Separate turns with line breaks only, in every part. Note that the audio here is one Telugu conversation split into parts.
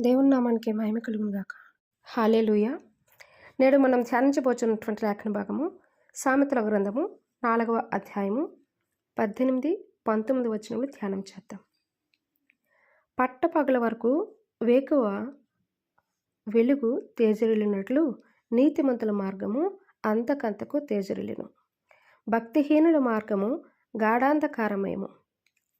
దేవుని నామానికి మహిమ కలుగునుగాక హాలే లూయ నేడు మనం ధ్యానించబోచున్నటువంటి లేఖన భాగము సామెతల గ్రంథము నాలుగవ అధ్యాయము పద్దెనిమిది పంతొమ్మిది వచనములు ధ్యానం చేద్దాం. పట్టపగల వరకు వేకువ వెలుగు తేజరిల్లినట్లు నీతిమంతుల మార్గము అంతకంతకు తేజరిల్లును. భక్తిహీనుల మార్గము గాఢాంధకారమేమో.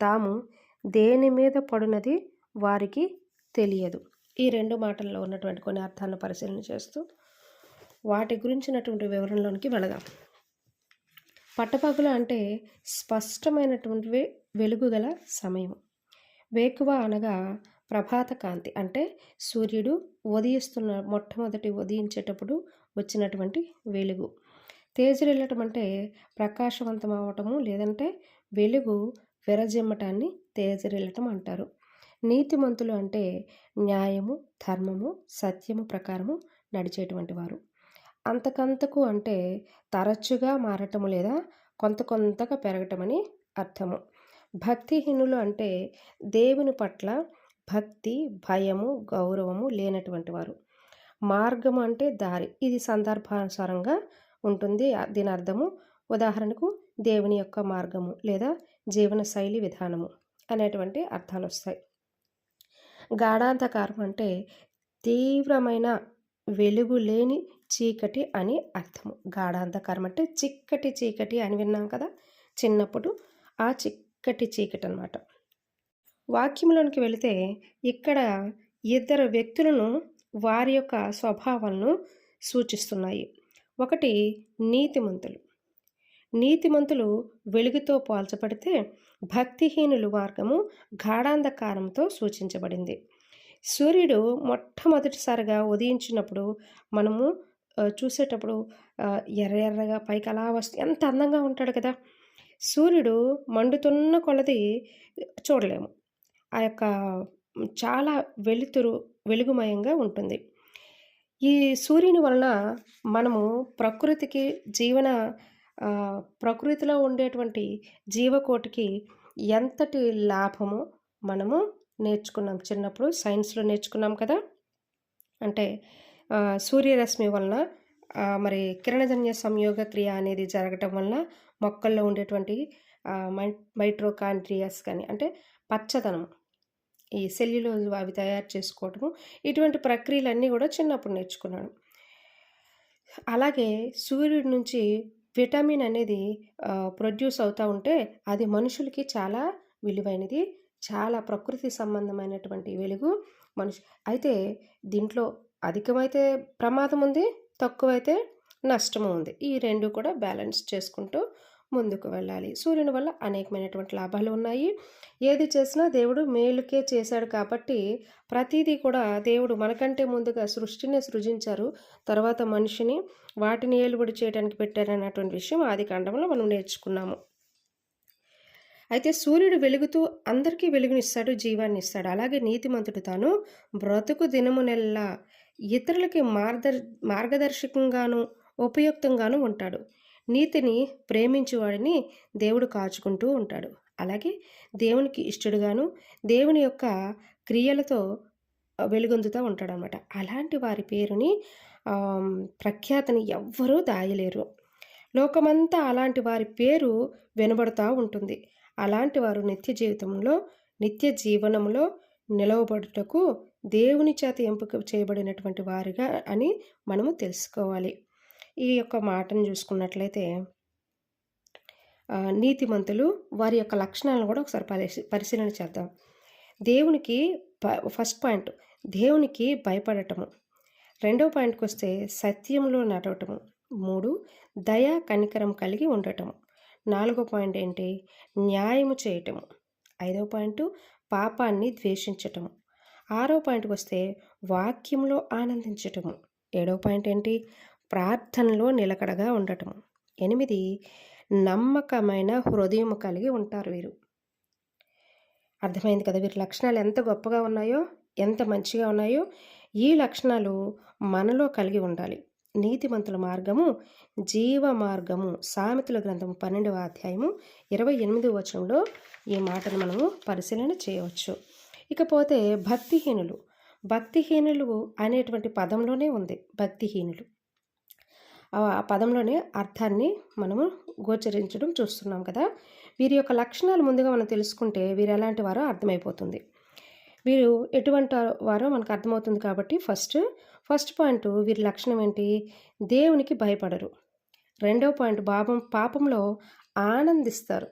తాము దేని మీద పడునది వారికి తెలియదు. ఈ రెండు మాటల్లో ఉన్నటువంటి కొన్ని అర్థాలను పరిశీలన చేస్తూ వాటి గురించినటువంటి వివరణలోనికి వెళదాం. పట్టపగలు అంటే స్పష్టమైనటువంటి వెలుగుగల వెలుగు గల సమయం. వేకువ అనగా ప్రభాత కాంతి అంటే సూర్యుడు ఉదయిస్తున్న మొట్టమొదటి ఉదయించేటప్పుడు వచ్చినటువంటి వెలుగు. తేజరిల్లటం అంటే ప్రకాశవంతం అవ్వటము లేదంటే వెలుగు విరజిమ్మటాన్ని తేజరిల్లటం అంటారు. నీతిమంతులు అంటే న్యాయము ధర్మము సత్యము ప్రకారము నడిచేటువంటి వారు. అంతకంతకు అంటే తరచుగా మారటము లేదా కొంత కొంతగా పెరగటమని అర్థము. భక్తిహీనులు అంటే దేవుని పట్ల భక్తి భయము గౌరవము లేనటువంటి వారు. మార్గము అంటే దారి. ఇది సందర్భానుసారంగా ఉంటుంది. దీని అర్థము ఉదాహరణకు దేవుని యొక్క మార్గము లేదా జీవన శైలి విధానము అనేటువంటి అర్థాలు వస్తాయి గాఢాంధకారం అంటే తీవ్రమైన వెలుగు లేని చీకటి అని అర్థము గాఢాంధకారం అంటే చిక్కటి చీకటి అని విన్నాం కదా? చిన్నప్పుడు ఆ చిక్కటి చీకటి అనమాట వాక్యంలోనికి వెళితే ఇక్కడ ఇద్దరు వ్యక్తులను వారి యొక్క స్వభావాలను సూచిస్తున్నాయి. ఒకటి నీతిమంతులు. నీతిమంతులు వెలుగుతో పోల్చబడితే భక్తిహీనులు మార్గము గాఢాంధకారంతో సూచించబడింది. సూర్యుడు మొట్టమొదటిసారిగా ఉదయించినప్పుడు మనము చూసేటప్పుడు ఎర్ర ఎర్రగా పైకి అలా వస్తు ఎంత అందంగా ఉంటాడు కదా! సూర్యుడు మండుతున్న కొలది చూడలేము. ఆ యొక్క చాలా వెలుతురు వెలుగుమయంగా ఉంటుంది. ఈ సూర్యుని వలన మనము ప్రకృతికి జీవన ప్రకృతిలో ఉండేటువంటి జీవకోటికి ఎంతటి లాభమో మనము నేర్చుకున్నాం? చిన్నప్పుడు సైన్స్లో నేర్చుకున్నాం కదా! అంటే సూర్యరశ్మి వలన మరి కిరణజన్య సంయోగ క్రియ అనేది జరగటం వలన మొక్కల్లో ఉండేటువంటి మై మైట్రోకాండ్రియాస్ కానీ అంటే పచ్చదనం ఈ సెల్యులోజ్ అవి తయారు చేసుకోవటము ఇటువంటి ప్రక్రియలన్నీ కూడా చిన్నప్పుడు నేర్చుకున్నాను. అలాగే సూర్యుడి నుంచి విటమిన్ అనేది ప్రొడ్యూస్ అవుతూ ఉంటే అది మనుషులకి చాలా విలువైనది. చాలా ప్రకృతి సంబంధమైనటువంటి వెలుగు మనిషి అయితే దీంట్లో అధికమైతే ప్రమాదం ఉంది తక్కువైతే నష్టము ఉంది ఈ రెండు కూడా బ్యాలెన్స్ చేసుకుంటూ ముందుకు వెళ్ళాలి. సూర్యుని వల్ల అనేకమైనటువంటి లాభాలు ఉన్నాయి. ఏది చేసినా దేవుడు మేలుకే చేశాడు కాబట్టి ప్రతిదీ కూడా దేవుడు మనకంటే ముందుగా సృష్టిని సృజించారు. తర్వాత మనిషిని వాటిని ఏలుబడి చేయడానికి పెట్టారన్నటువంటి విషయం ఆది కాండంలో మనం నేర్చుకున్నాము. అయితే సూర్యుడు వెలుగుతూ అందరికీ వెలుగునిస్తాడు జీవాన్ని ఇస్తాడు అలాగే నీతిమంతుడు తాను బ్రతుకు దినమునెల్లా ఇతరులకి మార్గ మార్గదర్శకంగాను ఉపయుక్తంగాను ఉంటాడు. నీతిని ప్రేమించువాడిని దేవుడు కాచుకుంటూ ఉంటాడు. అలాగే దేవునికి ఇష్టడుగాను దేవుని యొక్క క్రియలతో వెలుగొందుతూ ఉంటాడనమాట అలాంటి వారి పేరుని ప్రఖ్యాతిని ఎవ్వరూ దాయలేరు. లోకమంతా అలాంటి వారి పేరు వినబడుతూ ఉంటుంది. అలాంటి వారు నిత్య జీవితంలో నిత్య జీవనంలో నిలవబడుటకు దేవుని చేత ఎంపిక చేయబడినటువంటి వారిగా అని మనము తెలుసుకోవాలి. ఈ యొక్క మాటను చూసుకున్నట్లయితే నీతిమంతులు వారి యొక్క లక్షణాలను కూడా ఒకసారి పరిశీ పరిశీలన చేద్దాం. దేవునికి ప- ఫస్ట్ పాయింట్ దేవునికి భయపడటము. రెండవ పాయింట్కి వస్తే సత్యంలో నడవటము. మూడు దయా కనికరం కలిగి ఉండటము. నాలుగో పాయింట్ ఏంటి? న్యాయము చేయటము. ఐదవ పాయింట్ పాపాన్ని ద్వేషించటము. ఆరో పాయింట్కి వస్తే వాక్యంలో ఆనందించటము. ఏడవ పాయింట్ ఏంటి? ప్రార్థనలో నిలకడగా ఉండటము ఎనిమిది నమ్మకమైన హృదయం కలిగి ఉంటారు వీరు. అర్థమైంది కదా వీరి లక్షణాలు ఎంత గొప్పగా ఉన్నాయో ఎంత మంచిగా ఉన్నాయో? ఈ లక్షణాలు మనలో కలిగి ఉండాలి. నీతిమంతుల మార్గము జీవ మార్గము. సామెతల గ్రంథము పన్నెండవ అధ్యాయము ఇరవై ఎనిమిదవ వచనంలో ఈ మాటను మనము పరిశీలన చేయవచ్చు. ఇకపోతే భక్తిహీనులు. భక్తిహీనులు అనేటువంటి పదంలోనే ఉంది. భక్తిహీనులు. ఆ పదంలోనే అర్థాన్ని మనము గోచరించడం చూస్తున్నాం కదా. వీరి యొక్క లక్షణాలు ముందుగా మనం తెలుసుకుంటే వీరు ఎలాంటి వారో అర్థమైపోతుంది. వీరు ఎటువంటి వారో మనకు అర్థమవుతుంది కాబట్టి ఫస్ట్ ఫస్ట్ పాయింట్ వీరి లక్షణం ఏంటి? దేవునికి భయపడరు. రెండో పాయింట్ పాపం పాపంలో ఆనందిస్తారు.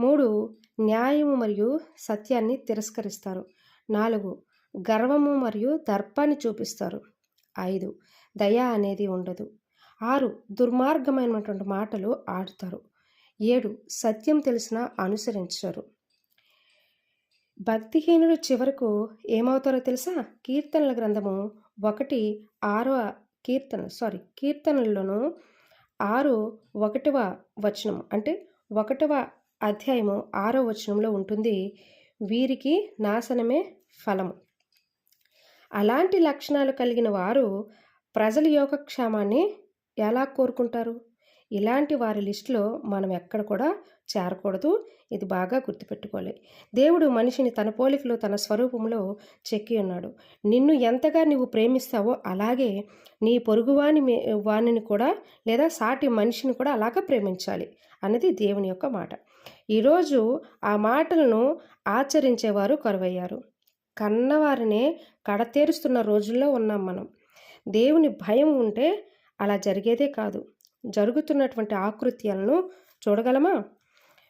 మూడు న్యాయము మరియు సత్యాన్ని తిరస్కరిస్తారు. నాలుగు గర్వము మరియు దర్పాన్ని చూపిస్తారు. ఐదు దయ అనేది ఉండదు. ఆరు దుర్మార్గమైనటువంటి మాటలు ఆడుతారు. ఏడు సత్యం తెలిసినా అనుసరించరు. భక్తిహీనుడు చివరకు ఏమవుతారో తెలుసా? కీర్తనల గ్రంథము ఒకటి ఆరో కీర్తన సారీ కీర్తనల్లోనూ ఆరు ఒకటవ వచనం అంటే ఒకటవ అధ్యాయము ఆరో వచనంలో ఉంటుంది వీరికి నాశనమే ఫలము. అలాంటి లక్షణాలు కలిగిన వారు ప్రజల యోగక్షేమాన్ని ఎలా కోరుకుంటారు? ఇలాంటి వారి లిస్టులో మనం ఎక్కడ కూడా చేరకూడదు. ఇది బాగా గుర్తుపెట్టుకోవాలి. దేవుడు మనిషిని తన పోలికలో తన స్వరూపంలో చెక్కి ఉన్నాడు. నిన్ను ఎంతగా నువ్వు ప్రేమిస్తావో అలాగే నీ పొరుగువాని వాణిని కూడా లేదా సాటి మనిషిని కూడా అలాగా ప్రేమించాలి అన్నది దేవుని యొక్క మాట. ఈరోజు ఆ మాటలను ఆచరించేవారు కరువయ్యారు. కన్నవారినే కడతేరుస్తున్న రోజుల్లో ఉన్నాం మనం. దేవుని భయం ఉంటే అలా జరిగేదే కాదు. జరుగుతున్నటువంటి ఆకృత్యాలను చూడగలమా?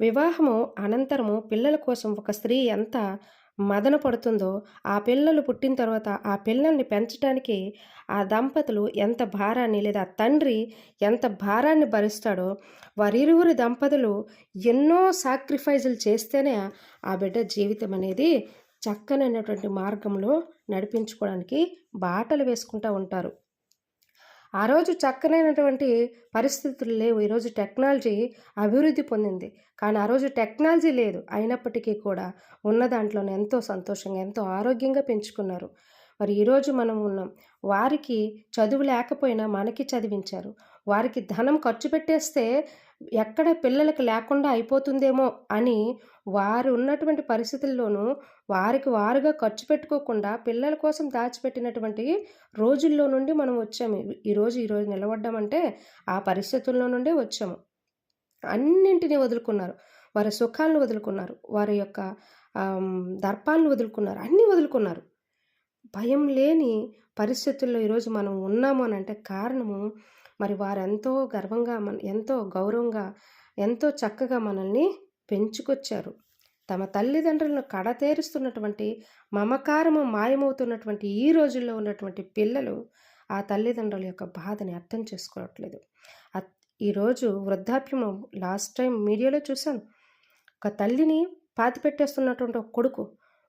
వివాహము అనంతరము పిల్లల కోసం ఒక స్త్రీ ఎంత మదన పడుతుందో ఆ పిల్లలు పుట్టిన తర్వాత ఆ పిల్లల్ని పెంచడానికి ఆ దంపతులు ఎంత భారాన్ని లేదా తండ్రి ఎంత భారాన్ని భరిస్తాడో వారిరువురి దంపతులు ఎన్నో సాక్రిఫైజులు చేస్తేనే ఆ బిడ్డ జీవితం అనేది చక్కనైనటువంటి మార్గంలో నడిపించుకోవడానికి బాటలు వేసుకుంటూ ఉంటారు. ఆ రోజు చక్కనైనటువంటి పరిస్థితులు లేవు. ఈరోజు టెక్నాలజీ అభివృద్ధి పొందింది. కానీ ఆ రోజు టెక్నాలజీ లేదు. అయినప్పటికీ కూడా ఉన్న దాంట్లోనే ఎంతో సంతోషంగా ఎంతో ఆరోగ్యంగా పెంచుకున్నారు. మరి ఈరోజు మనం ఉన్నాం. వారికి చదువు లేకపోయినా మనకి చదివించారు. వారికి ధనం ఖర్చు పెట్టేస్తే ఎక్కడ పిల్లలకు లేకుండా అయిపోతుందేమో అని వారు ఉన్నటువంటి పరిస్థితుల్లోనూ వారికి వారుగా ఖర్చు పెట్టుకోకుండా పిల్లల కోసం దాచిపెట్టినటువంటి రోజుల్లో నుండి మనం వచ్చాము. ఈరోజు ఈరోజు నిలబడ్డామంటే ఆ పరిస్థితుల్లో నుండే వచ్చాము. అన్నింటినీ వదులుకున్నారు. వారి సుఖాలను వదులుకున్నారు. వారి యొక్క దర్పాలను వదులుకున్నారు. అన్నీ వదులుకున్నారు. భయం లేని పరిస్థితుల్లో ఈరోజు మనం ఉన్నాము అని అంటే కారణము మరి వారెంతో గర్వంగా మన ఎంతో గౌరవంగా ఎంతో చక్కగా మనల్ని పెంచుకొచ్చారు. తమ తల్లిదండ్రులను కడతేరుస్తున్నటువంటి మమకారము మాయమవుతున్నటువంటి ఈ రోజుల్లో ఉన్నటువంటి పిల్లలు ఆ తల్లిదండ్రుల యొక్క బాధని అర్థం చేసుకోవట్లేదు. ఈరోజు వృద్ధాప్యం లాస్ట్ టైం మీడియాలో చూశాను. ఒక తల్లిని పాతి పెట్టేస్తున్నటువంటి ఒక కొడుకు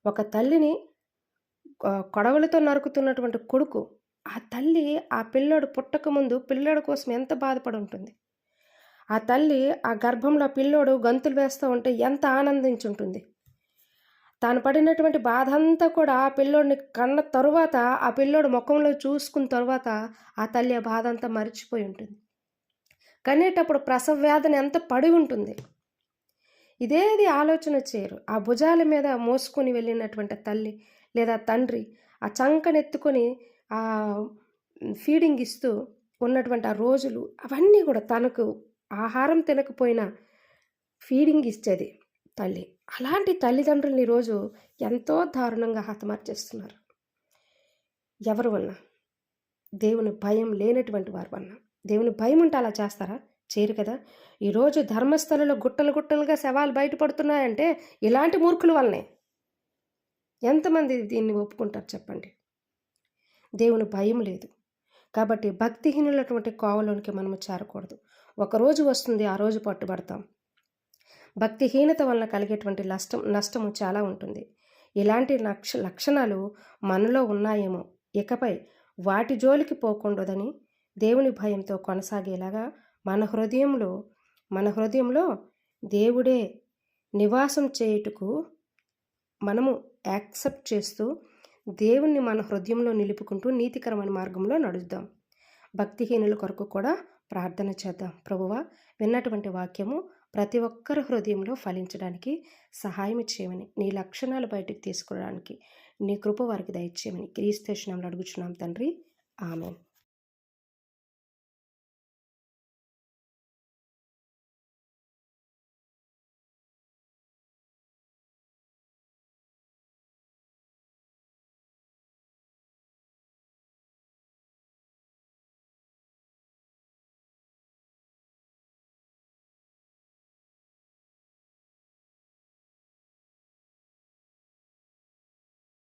ఒక తల్లిని కొడవలతో నరుకుతున్నటువంటి కొడుకు ఆ తల్లి ఆ పిల్లోడు పుట్టకముందు పిల్లోడు కోసం ఎంత బాధపడి ఉంటుంది ఆ తల్లి ఆ గర్భంలో పిల్లోడు గంతులు వేస్తూ ఉంటే ఎంత ఆనందించుంటుంది? తాను పడినటువంటి బాధ అంతా కూడా ఆ పిల్లోడిని కన్న తరువాత ఆ పిల్లోడు ముఖంలో చూసుకున్న తర్వాత ఆ తల్లి ఆ బాధ అంతా మర్చిపోయి ఉంటుంది కనేటప్పుడు ప్రసవ వేదన ఎంత పడి ఉంటుంది? ఇదేది ఆలోచన చేయరు ఆ భుజాల మీద మోసుకొని వెళ్ళినటువంటి తల్లి లేదా తండ్రి ఆ చంకనెత్తుకొని ఆ ఫీడింగ్ ఇస్తూ ఉన్నటువంటి ఆ రోజులు అవన్నీ కూడా తనకు ఆహారం తినకపోయినా ఫీడింగ్ ఇచ్చేది తల్లి. అలాంటి తల్లిదండ్రులని ఈరోజు ఎంతో దారుణంగా హతమార్చేస్తున్నారు. ఎవరు వల్ల దేవుని భయం లేనటువంటి వారు వల్ల దేవుని భయం ఉంటే అలా చేస్తారా? చేయరు కదా. ఈరోజు ధర్మస్థలంలో గుట్టలు గుట్టలుగా శవాలు బయటపడుతున్నాయంటే ఇలాంటి మూర్ఖుల వల్లనే. ఎంతమంది దీన్ని ఒప్పుకుంటారు చెప్పండి. దేవుని భయం లేదు. కాబట్టి భక్తిహీనులటువంటి కోవలోనికి మనము చేరకూడదు. ఒకరోజు వస్తుంది ఆ రోజు పట్టుబడతాం. భక్తిహీనత వలన కలిగేటువంటి నష్టం నష్టము చాలా ఉంటుంది. ఇలాంటి లక్ష లక్షణాలు మనలో ఉన్నాయేమో ఇకపై వాటి జోలికి పోకూడదని దేవుని భయంతో కొనసాగేలాగా మన హృదయంలో మన హృదయంలో దేవుడే నివాసం చేయుటకు మనము యాక్సెప్ట్ చేస్తూ దేవుణ్ణి మన హృదయంలో నిలుపుకుంటూ నీతికరమైన మార్గంలో నడుద్దాం. భక్తిహీనుల కొరకు కూడా ప్రార్థన చేద్దాం. ప్రభువ విన్నటువంటి వాక్యము ప్రతి ఒక్కరి హృదయంలో ఫలించడానికి సహాయం చేయమని నీ లక్షణాలు బయటకు తీసుకోవడానికి నీ కృప వారికి దయచేయమని క్రీస్తేషణంలో అడుగుచున్నాం తండ్రి. ఆమె